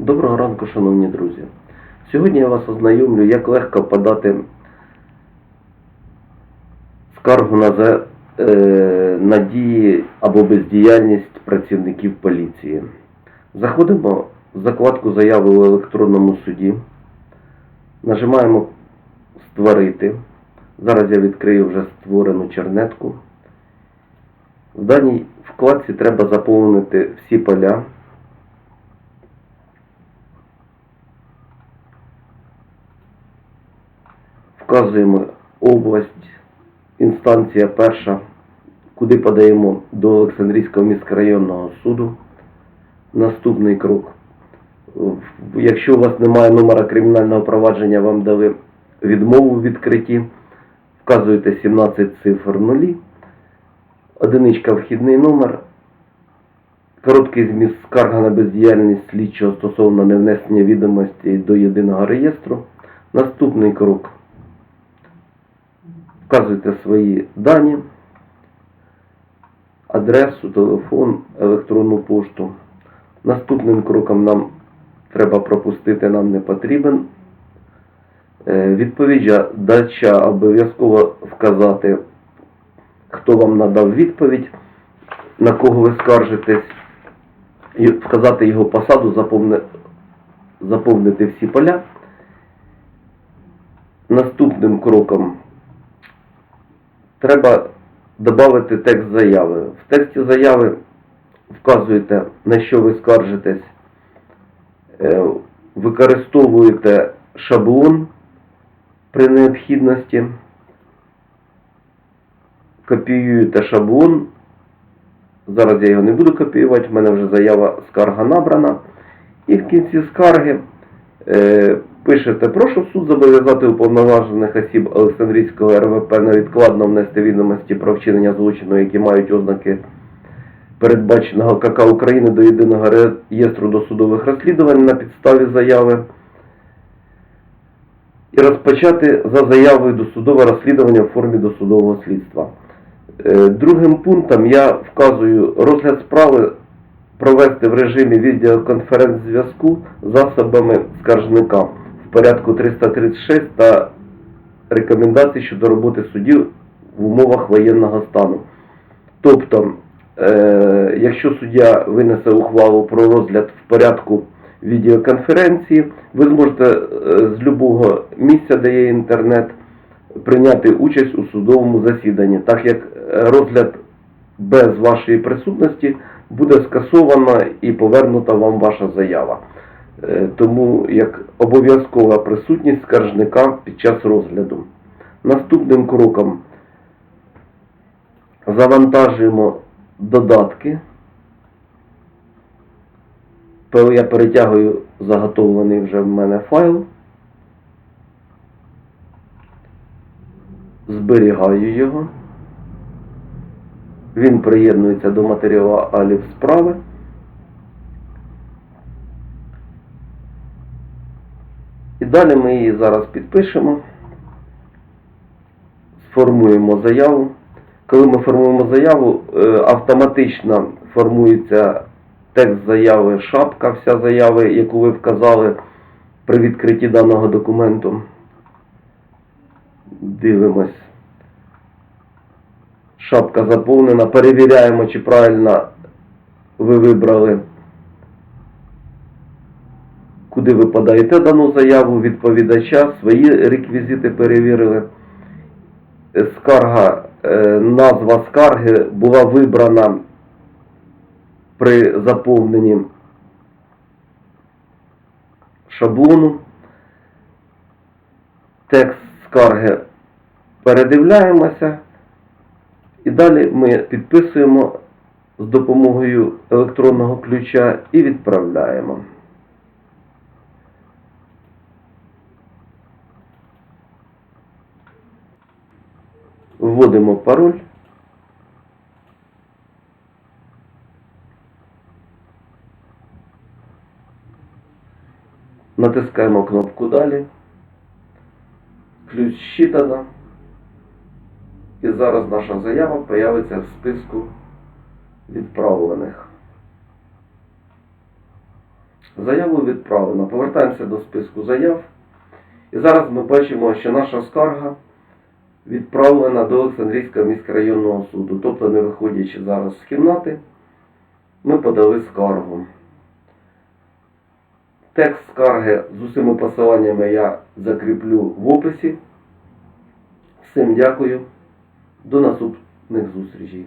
Доброго ранку, шановні друзі. Сьогодні я вас ознайомлю, як легко подати скаргу на, е, на дії або бездіяльність працівників поліції. Заходимо в закладку заяви у електронному суді, нажимаємо Створити. Зараз я відкрию вже створену чернетку. В даній вкладці треба заповнити всі поля. Вказуємо область, інстанція перша, куди подаємо до Олександрійського міськрайонного суду. Наступний крок. Якщо у вас немає номера кримінального провадження, вам дали відмову в відкритті, вказуєте 17 цифр нулі, одиничка вхідний номер, короткий зміст скарга на бездіяльність слідчого стосовно невнесення відомостей до єдиного реєстру. Наступний крок. Вказуйте свої дані, адресу, телефон, електронну пошту. Наступним кроком нам треба пропустити, нам не потрібен. Е, Відповідача обов'язково вказати, хто вам надав відповідь, на кого ви скаржитесь, і вказати його посаду, заповни- заповнити всі поля. Наступним кроком треба додати текст заяви. В тексті заяви вказуєте, на що ви скаржитесь, Е, використовуєте шаблон при необхідності, копіюєте шаблон. Зараз я його не буду копіювати, в мене вже заява скарга набрана. І в кінці скарги е, пишете, прошу суд зобов'язати уповноважених осіб Олександрійського РВП невідкладно внести відомості про вчинення злочину, які мають ознаки передбаченого КК України до єдиного реєстру досудових розслідувань на підставі заяви і розпочати за заявою досудове розслідування в формі досудового слідства. Е, Другим пунктом я вказую розгляд справи провести в режимі відеоконференц-зв'язку засобами скаржника в порядку 336 та рекомендацій щодо роботи судів в умовах воєнного стану. Тобто, е, якщо суддя винесе ухвалу про розгляд в порядку відеоконференції, ви зможете е, з будь-якого місця, де є інтернет, прийняти участь у судовому засіданні, так як розгляд без вашої присутності буде скасована і повернута вам ваша заява. Е, Тому як обов'язкова присутність скаржника під час розгляду. Наступним кроком завантажуємо додатки. Я перетягую заготовлений вже в мене файл. Зберігаю його. Він приєднується до матеріалів справи. І далі ми її зараз підпишемо, сформуємо заяву. Коли ми формуємо заяву, е, автоматично формується текст заяви, шапка вся заяви, яку ви вказали при відкритті даного документу. Дивимось. Шапка заповнена. Перевіряємо, чи правильно ви вибрали, куди ви подаєте дану заяву, відповідача, свої реквізити перевірили. Е, Скарга, е, назва скарги була вибрана при заповненні шаблону. Текст скарги передивляємося. І далі ми підписуємо з допомогою електронного ключа і відправляємо. Вводимо пароль. Натискаємо кнопку Далі. Ключ щитано. І зараз наша заява появиться в списку відправлених. Заяву відправлено. Повертаємося до списку заяв. І зараз ми бачимо, що наша скарга відправлена до Олександрійського міськрайонного суду. Тобто, не виходячи зараз з кімнати, ми подали скаргу. Текст скарги з усіма посиланнями я закріплю в описі. Всім дякую. До наступних зустрічей.